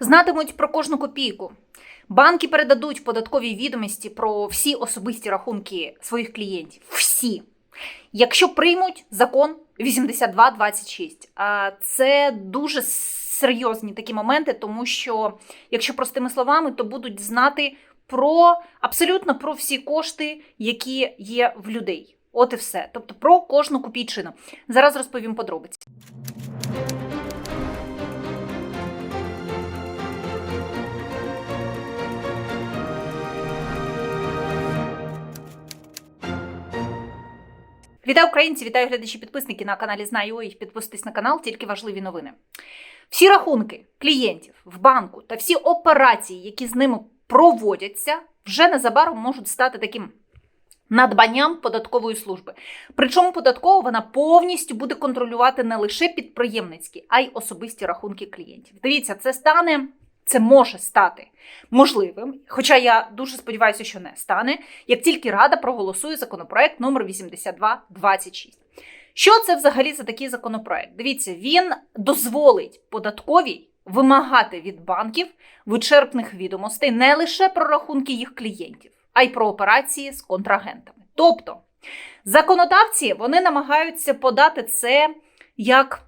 знатимуть про кожну копійку. Банки передадуть податкові відомості про всі особисті рахунки своїх клієнтів. Всі. Якщо приймуть закон 8226, а це дуже серйозні такі моменти, тому що, якщо простими словами, то будуть знати про абсолютно про всі кошти, які є в людей. От і все. Тобто про кожну копійчину. Зараз розповім подробиці. Вітаю українці, вітаю глядачі підписники на каналі Знаю їх. Підписуйтесь на канал, тільки важливі новини. Всі рахунки клієнтів в банку та всі операції, які з ними проводяться, вже незабаром можуть стати таким надбанням податкової служби. Причому податкова вона повністю буде контролювати не лише підприємницькі, а й особисті рахунки клієнтів. Дивіться, це стане. Це може стати можливим, хоча я дуже сподіваюся, що не стане, як тільки Рада проголосує законопроект номер 8226. Що це взагалі за такий законопроект? Дивіться, він дозволить податковій вимагати від банків вичерпних відомостей не лише про рахунки їх клієнтів, а й про операції з контрагентами. Тобто законодавці вони намагаються подати це як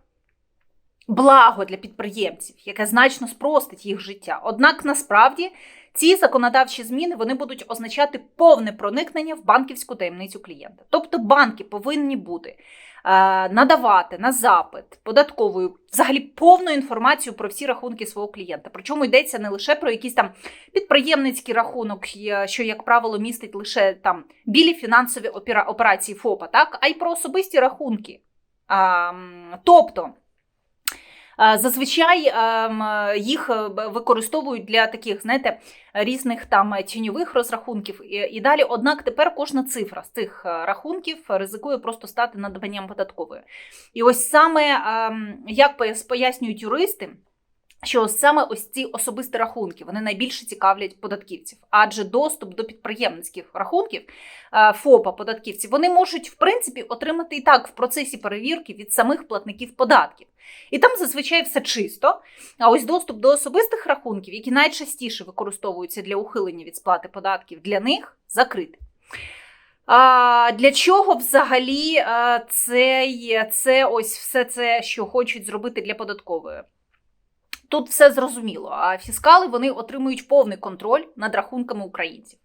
благо для підприємців, яке значно спростить їх життя. Однак насправді ці законодавчі зміни вони будуть означати повне проникнення в банківську таємницю клієнта. Тобто банки повинні бути. е, Надавати на запит податковою взагалі повну інформацію про всі рахунки свого клієнта. Причому йдеться не лише про якийсь там підприємницький рахунок, е, що, як правило, містить лише там білі фінансові операції ФОПа, так, а й про особисті рахунки. А, тобто. Е, Зазвичай ем, їх е, використовують для таких, знаєте, різних там тіньових розрахунків і, далі. Однак тепер кожна цифра з цих е, рахунків ризикує просто стати надбанням податкової. І ось саме ем, як пояснюють юристи. Що саме ось ці особисті рахунки вони найбільше цікавлять податківців, адже доступ до підприємницьких рахунків е, ФОПа податківців вони можуть в принципі отримати і так в процесі перевірки від самих платників податків. І там зазвичай все чисто. А ось доступ до особистих рахунків, які найчастіше використовуються для ухилення від сплати податків, для них закритий. А, для чого взагалі це, є- це ось все це, що хочуть зробити для податкової? Тут все зрозуміло. А фіскали вони отримують повний контроль над рахунками українців,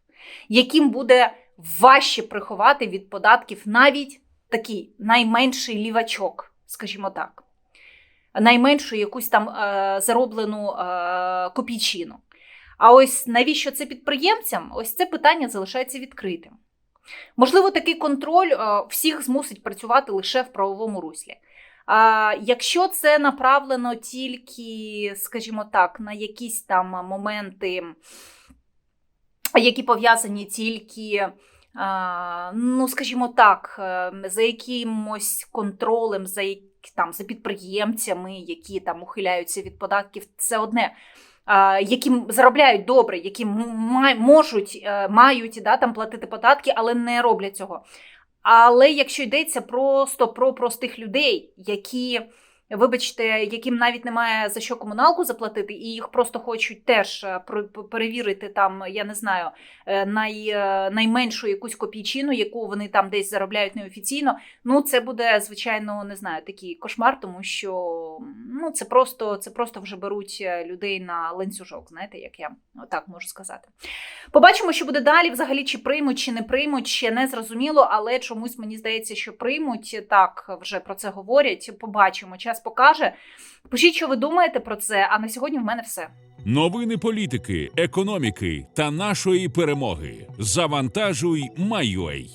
яким буде важче приховати від податків навіть такий найменший лівачок, скажімо так найменшу якусь там е, зароблену е, копійчину. А ось навіщо це підприємцям? Ось це питання залишається відкритим. Можливо, такий контроль е, всіх змусить працювати лише в правовому руслі. А якщо це направлено тільки, скажімо так, на якісь там моменти, які пов'язані тільки, ну, скажімо так, е, за якимось контролем, за там, за підприємцями, які там ухиляються від податків, це одне. Які заробляють добре, які можуть, е, мають да, там, платити податки, але не роблять цього. Але якщо йдеться просто про простих людей, які, вибачте, яким навіть немає за що комуналку заплатити, і їх просто хочуть теж е, перевірити там, я не знаю, е, най, е, найменшу якусь копійчину, яку вони там десь заробляють неофіційно. Ну, це буде, звичайно, не знаю, такий кошмар, тому що ну, це просто, це просто вже беруть людей на ланцюжок, знаєте, як я так можу сказати. Побачимо, що буде далі. Взагалі, чи приймуть, чи не приймуть, ще не зрозуміло, але чомусь мені здається, що приймуть. Так вже про це говорять. Побачимо, час покаже. Пишіть, що ви думаєте про це. А на сьогодні в мене все. Новини політики, економіки та нашої перемоги. Завантажуй Майой.